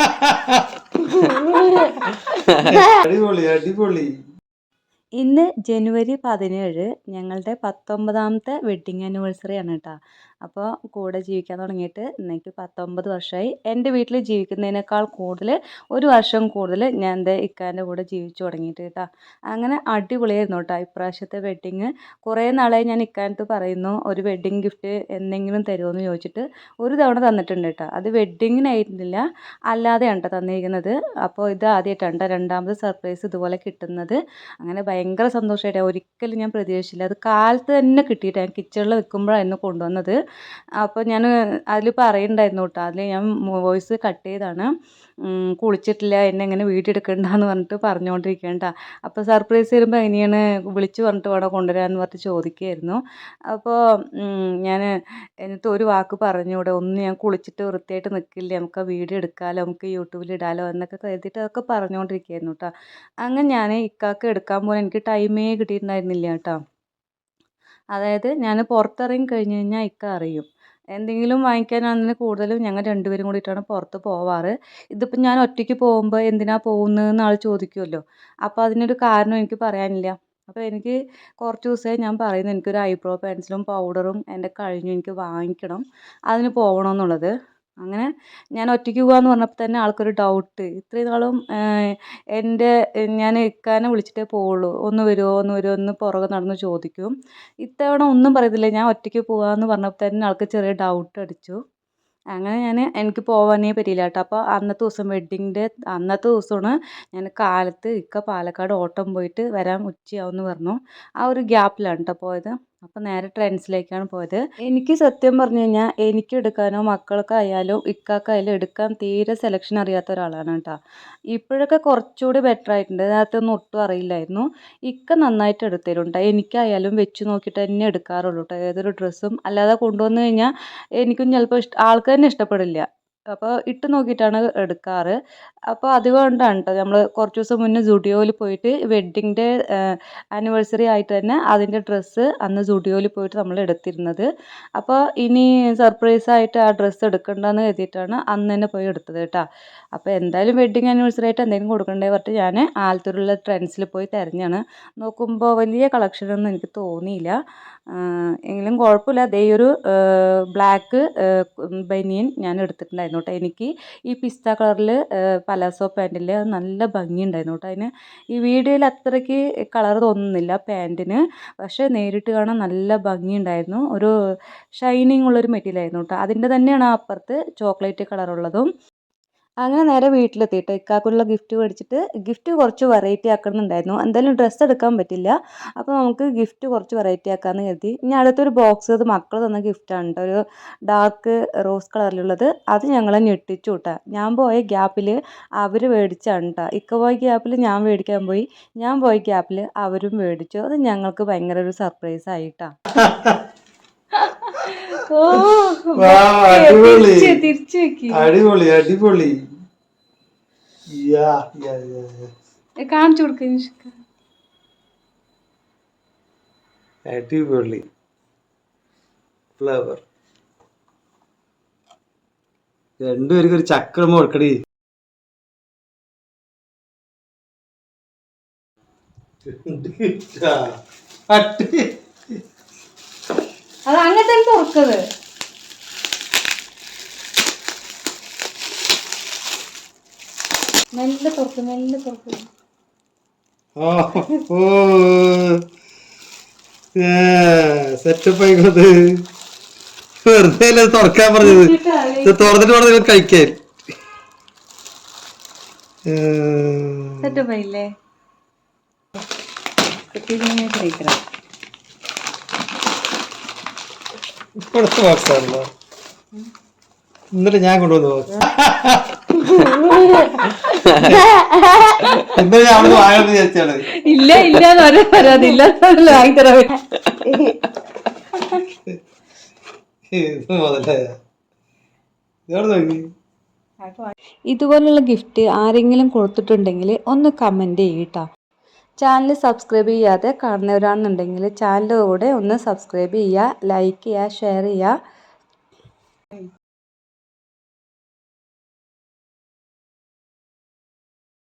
അടിപൊളി അടിപൊളി. ഇന്ന് ജനുവരി പതിനേഴ് ഞങ്ങളുടെ പത്തൊമ്പതാമത്തെ വെഡിങ് ആനിവേഴ്സറി ആണ് കേട്ടോ. അപ്പോൾ കൂടെ ജീവിക്കാൻ തുടങ്ങിയിട്ട് ഇന്നേക്ക് പത്തൊമ്പത് വർഷമായി എന്റെ വീട്ടിൽ ജീവിക്കുന്നതിനേക്കാൾ കൂടുതൽ ഒരു വർഷം കൂടുതൽ ഞാൻ എന്റെ ഇക്കാന്റെ കൂടെ ജീവിച്ചു തുടങ്ങിയിട്ട് കേട്ടോ അങ്ങനെ അടിപൊളിയായിരുന്നു കേട്ടോ ഇപ്രാവശ്യത്തെ വെഡ്ഡിങ് കുറേ നാളായി ഞാൻ ഇക്കാനത്ത് പറയുന്നു ഒരു വെഡ്ഡിങ് ഗിഫ്റ്റ് എന്തെങ്കിലും തരുമോ എന്ന് ചോദിച്ചിട്ട് ഒരു തവണ തന്നിട്ടുണ്ട് കേട്ടോ അത് വെഡ്ഡിങ്ങിനായിരുന്നില്ല അല്ലാതെയാണ് കേട്ടോ തന്നിരിക്കുന്നത്. അപ്പോൾ ഇത് ആദ്യമായിട്ടാണ് കേട്ടോ രണ്ടാമത് സർപ്രൈസ് ഇതുപോലെ കിട്ടുന്നത്. അങ്ങനെ ഭയങ്കര സന്തോഷമായിട്ട് ഒരിക്കലും ഞാൻ പ്രതീക്ഷിച്ചില്ല. അത് കാലത്ത് തന്നെ കിട്ടിയിട്ട്. ഞാൻ കിച്ചണിൽ നിൽക്കുമ്പോഴായിരുന്നു കൊണ്ടുവന്നത്. അപ്പോൾ ഞാൻ അതിൽ പറയുന്നുണ്ടായിരുന്നു കേട്ടോ. അതിൽ ഞാൻ വോയിസ് കട്ട് ചെയ്താണ്. കുളിച്ചിട്ടില്ല എന്നെ എങ്ങനെ വീഡിയോ എടുക്കണ്ടെന്ന് പറഞ്ഞിട്ട് പറഞ്ഞുകൊണ്ടിരിക്കേണ്ട അപ്പോൾ സർപ്രൈസ് വരുമ്പോൾ ഇനിയാണ് വിളിച്ച് പറഞ്ഞിട്ട് വേണം കൊണ്ടുവരാമെന്ന് പറഞ്ഞിട്ട് ചോദിക്കുകയായിരുന്നു. അപ്പോൾ ഞാൻ എന്നിട്ട് ഒരു വാക്ക് പറഞ്ഞുകൂടെ ഒന്ന് ഞാൻ കുളിച്ചിട്ട് വൃത്തിയായിട്ട് നിൽക്കില്ല. നമുക്ക് വീഡിയോ എടുക്കാമല്ലോ നമുക്ക് യൂട്യൂബിൽ ഇടാമല്ലോ എന്നൊക്കെ കരുതിയിട്ട് അതൊക്കെ പറഞ്ഞുകൊണ്ടിരിക്കുകയായിരുന്നു കേട്ടോ. അങ്ങനെ ഞാൻ ഇക്കാക്ക് എടുക്കാൻ പോകാൻ എനിക്ക് ടൈമേ കിട്ടിയിട്ടുണ്ടായിരുന്നില്ല കേട്ടോ. അതായത് ഞാൻ പുറത്തിറങ്ങി കഴിഞ്ഞ് കഴിഞ്ഞാൽ ഇക്ക അറിയും. എന്തെങ്കിലും വാങ്ങിക്കാനാണെങ്കിൽ കൂടുതലും ഞങ്ങൾ രണ്ടുപേരും കൂടിയിട്ടാണ് പുറത്ത് പോവാറ്. ഇതിപ്പോൾ ഞാൻ ഒറ്റയ്ക്ക് പോകുമ്പോൾ എന്തിനാണ് പോകുന്നതെന്ന് ആൾ ചോദിക്കുമല്ലോ അപ്പോൾ അതിനൊരു കാരണം എനിക്ക് പറയാനില്ല. അപ്പോൾ എനിക്ക് കുറച്ച് ദിവസമായി ഞാൻ പറയുന്നത് എനിക്കൊരു ഐബ്രോ പെൻസിലും പൗഡറും എന്റെ കഴിഞ്ഞു. എനിക്ക് വാങ്ങിക്കണം. അതിന് പോകണമെന്നുള്ളത് അങ്ങനെ ഞാൻ ഒറ്റയ്ക്ക് പോകാമെന്ന് പറഞ്ഞപ്പോൾ തന്നെ ആൾക്കൊരു ഡൗട്ട് ഇത്രയും നാളും എന്റെ ഞാൻ ഇക്കാനെ വിളിച്ചിട്ടേ പോവുള്ളൂ. ഒന്ന് വരുമോ ഒന്ന് വരുമോ എന്ന് പുറകെ നടന്ന് ചോദിക്കും. ഇത്തവണ ഒന്നും പറയത്തില്ല. ഞാൻ ഒറ്റയ്ക്ക് പോകാമെന്ന് പറഞ്ഞപ്പോൾ തന്നെ ആൾക്ക് ചെറിയ ഡൗട്ട് അടിച്ചു. അങ്ങനെ ഞാൻ എനിക്ക് പോകാനേ പറ്റിയില്ല കേട്ടോ. അപ്പോൾ അന്നത്തെ ദിവസം വെഡ്ഡിങ്ങിന്റെ അന്നത്തെ ദിവസമാണ് ഞാൻ കാലത്ത് ഇക്ക പാലക്കാട് ഓട്ടം പോയിട്ട് വരാൻ ഉച്ചയാവുമെന്ന് പറഞ്ഞു. ആ ഒരു ഗ്യാപ്പിലാണ് കേട്ടോ പോയത്. അപ്പോൾ നേരെ ട്രെൻഡ്സിലേക്കാണ് പോയത്. എനിക്ക് സത്യം പറഞ്ഞു കഴിഞ്ഞാൽ എനിക്ക് എടുക്കാനോ മക്കൾക്കായാലും ഇക്കാക്കായാലും എടുക്കാൻ തീരെ സെലക്ഷൻ അറിയാത്ത ഒരാളാണ് കേട്ടോ. ഇപ്പോഴൊക്കെ കുറച്ചുകൂടി ബെറ്റർ ആയിട്ടുണ്ട്. അതിനകത്തൊന്നും ഒട്ടും അറിയില്ലായിരുന്നു. ഇക്ക നന്നായിട്ട് എടുത്തരുണ്ട് എനിക്കായാലും വെച്ച് നോക്കിയിട്ട് തന്നെ എടുക്കാറുള്ളൂ കേട്ടോ. ഏതൊരു ഡ്രസ്സും അല്ലാതെ കൊണ്ടുവന്നു കഴിഞ്ഞാൽ എനിക്കും ചിലപ്പോൾ ഇഷ്ട തന്നെ ഇഷ്ടപ്പെടില്ല. അപ്പോൾ ഇട്ട് നോക്കിയിട്ടാണ് എടുക്കാറ്. അപ്പോൾ അതുകൊണ്ടാണ് കേട്ടോ നമ്മൾ കുറച്ച് ദിവസം മുന്നേ സുഡിയോയിൽ പോയിട്ട് വെഡ്ഡിങ്ങിന്റെ ആനിവേഴ്സറി ആയിട്ട് തന്നെ അതിന്റെ ഡ്രസ്സ് അന്ന് സുഡിയോയിൽ പോയിട്ട് നമ്മൾ എടുത്തിരുന്നത്. അപ്പോൾ ഇനി സർപ്രൈസ് ആയിട്ട് ആ ഡ്രസ്സ് എടുക്കണ്ടെന്ന് കരുതിയിട്ടാണ് അന്ന് തന്നെ പോയി എടുത്തത് കേട്ടോ. അപ്പോൾ എന്തായാലും വെഡ്ഡിങ് ആനിവേഴ്സറി ആയിട്ട് എന്തെങ്കിലും കൊടുക്കണ്ടേ പറഞ്ഞിട്ട് ഞാൻ ആലത്തൂരുള്ള ട്രെൻഡ്സിൽ പോയി തിരഞ്ഞാണ്. നോക്കുമ്പോൾ വലിയ കളക്ഷനൊന്നും എനിക്ക് തോന്നിയില്ല. എങ്കിലും കുഴപ്പമില്ല. അതേ ഒരു ബ്ലാക്ക് ബനിയൻ ഞാൻ എടുത്തിട്ടുണ്ടായിരുന്നു. കേട്ടോ എനിക്ക് ഈ പിസ്ത കളറിൽ പലാസോ പാന്റിൽ നല്ല ഭംഗിയുണ്ടായിരുന്നു കേട്ടോ. അതിന് ഈ വീഡിയോയിൽ അത്രയ്ക്ക് കളർ തോന്നുന്നില്ല പാന്റിന് പക്ഷേ നേരിട്ട് കാണാൻ നല്ല ഭംഗിയുണ്ടായിരുന്നു. ഒരു ഷൈനിങ് ഉള്ളൊരു മെറ്റീരിയൽ ആയിരുന്നു കേട്ടോ. അതിന്റെ തന്നെയാണ് അപ്പുറത്ത് ചോക്ലേറ്റ് കളറുള്ളതും. അങ്ങനെ നേരെ വീട്ടിലെത്തിയിട്ട് ഇക്കാക്കുള്ള ഗിഫ്റ്റ് മേടിച്ചിട്ട് ഗിഫ്റ്റ് കുറച്ച് വെറൈറ്റി ആക്കണമെന്നുണ്ടായിരുന്നു എന്തായാലും ഡ്രസ്സ് എടുക്കാൻ പറ്റില്ല. അപ്പോൾ നമുക്ക് ഗിഫ്റ്റ് കുറച്ച് വെറൈറ്റി ആക്കാമെന്ന് കരുതി. ഇനി അടുത്തൊരു ബോക്സ് അത് മക്കൾ തന്ന ഗിഫ്റ്റാണ് ഒരു ഡാർക്ക് റോസ് കളറിലുള്ളത് അത് ഞങ്ങളെ ഞെട്ടിച്ചു കേട്ടോ ഞാൻ പോയ ഗ്യാപ്പിൽ അവർ മേടിച്ചാണ് കേട്ടോ ഇക്ക പോയ ഗ്യാപ്പിൽ ഞാൻ മേടിക്കാൻ പോയി. ഞാൻ പോയ ഗ്യാപ്പിൽ അവരും മേടിച്ചു. അത് ഞങ്ങൾക്ക് ഭയങ്കര ഒരു സർപ്രൈസ് ആയിട്ടാണ് അടിപൊളി. അടിപൊളി അടിപൊളി. കാണിച്ചു കൊടുക്ക അടിപൊളി. ഫ്ലവർ രണ്ടുപേർക്ക് ഒരു ചക്രം കൊടുക്കടി. അത് അങ്ങനത്തെ തുറക്കത് മെല്ലെ തുറക്ക് മെല്ലെ തുറക്ക്. ഓ ഓ സെറ്റപ്പ് ആയിക്കോട്ടെ. വെറുതെ അല്ലേ തുറക്കാൻ പറഞ്ഞത്? തുറന്നിട്ട് നിങ്ങൾ കഴിക്കാൻ. സെറ്റപ്പ് ആയില്ലേ? ഇപ്പോഴത്തെ ബോക്സാണല്ലോ ഇന്നലെ ഞാൻ കൊണ്ടുവന്ന ബോക്സ് ഇല്ല ഇല്ല എന്ന് പറയാൻ പരാതില്ല ഇല്ല ഇതോടെ ഇതുപോലുള്ള ഗിഫ്റ്റ് ആരെങ്കിലും കൊടുത്തിട്ടുണ്ടെങ്കിൽ ഒന്ന് കമന്റ് ചെയ്യട്ടോ ചാനൽ സബ്സ്ക്രൈബ് ചെയ്യാതെ കാണുന്നവരാണെന്നുണ്ടെങ്കിൽ ചാനലിലൂടെ ഒന്ന് സബ്സ്ക്രൈബ് ചെയ്യുക ലൈക്ക് ചെയ്യുക ഷെയർ ചെയ്യുക